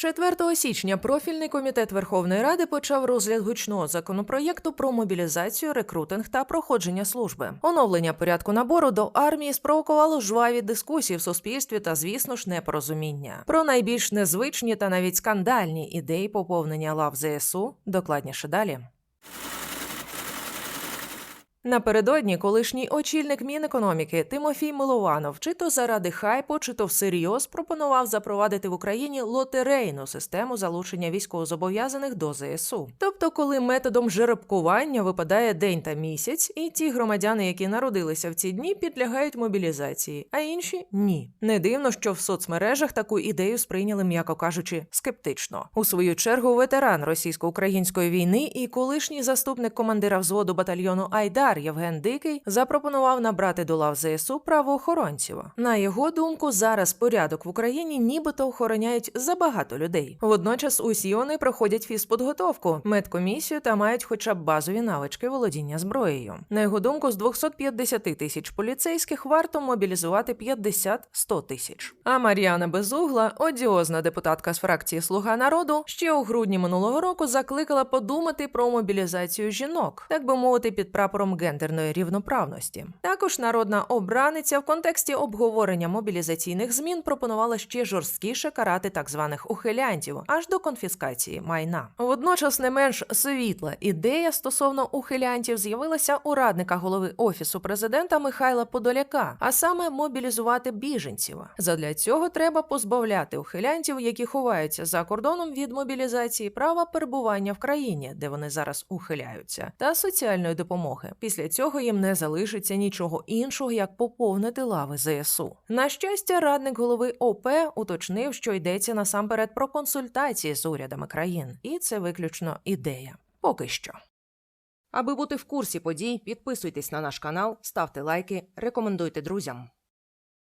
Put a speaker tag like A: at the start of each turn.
A: 4 січня профільний комітет Верховної Ради почав розгляд гучного законопроєкту про мобілізацію, рекрутинг та проходження служби. Оновлення порядку набору до армії спровокувало жваві дискусії в суспільстві та, звісно ж, непорозуміння. Про найбільш незвичні та навіть скандальні ідеї поповнення лав ЗСУ докладніше далі. Напередодні колишній очільник Мінекономіки Тимофій Милованов чи то заради хайпу, чи то всерйоз пропонував запровадити в Україні лотерейну систему залучення військовозобов'язаних до ЗСУ. Тобто, коли методом жеребкування випадає день та місяць, і ті громадяни, які народилися в ці дні, підлягають мобілізації, а інші ні. Не дивно, що в соцмережах таку ідею сприйняли, м'яко кажучи, скептично. У свою чергу ветеран російсько-української війни і колишній заступник командира взводу батальйону Айдар Євген Дикий запропонував набрати до лав ЗСУ правоохоронців. На його думку, зараз порядок в Україні нібито охороняють забагато людей. Водночас усі вони проходять фізподготовку, медкомісію та мають хоча б базові навички володіння зброєю. На його думку, з 250 тисяч поліцейських варто мобілізувати 50-100 тисяч. А Мар'яна Безугла, одіозна депутатка з фракції Слуга народу, ще у грудні минулого року закликала подумати про мобілізацію жінок, так би мовити, під прапором гендерної рівноправності. Також народна обраниця в контексті обговорення мобілізаційних змін пропонувала ще жорсткіше карати так званих ухилянтів аж до конфіскації майна. Водночас не менш світла ідея стосовно ухилянтів з'явилася у радника голови офісу президента Михайла Подоляка, а саме мобілізувати біженців. Задля цього треба позбавляти ухилянтів, які ховаються за кордоном від мобілізації, права перебування в країні, де вони зараз ухиляються, та соціальної допомоги. Після цього їм не залишиться нічого іншого, як поповнити лави ЗСУ. На щастя, радник голови ОП уточнив, що йдеться насамперед про консультації з урядами країн, і це виключно ідея. Поки що. Аби бути в курсі подій, підписуйтесь на наш канал, ставте лайки, рекомендуйте друзям.